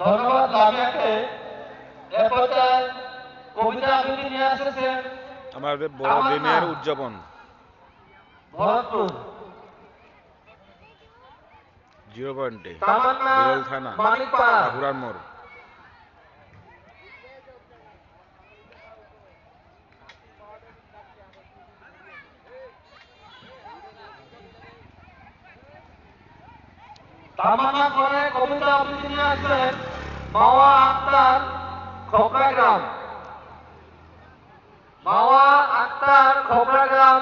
ধন্যবাদ লামিয়াকে। পর্যায়ে কবিতা আবৃত্তি নিয়ে এসেছেন আমাদের বড়দিনের উদযাপন। ভরতপুর। জিরো পয়েন্টে। বিরল থানা। মানিকপাড়া। মোড়। তামান্না করে কবিতা আবৃত্তি নিয়ে আসলেন মাওয়া আক্তার খোপড়া গ্রাম। মাওয়া আক্তার খোপড়া গ্রাম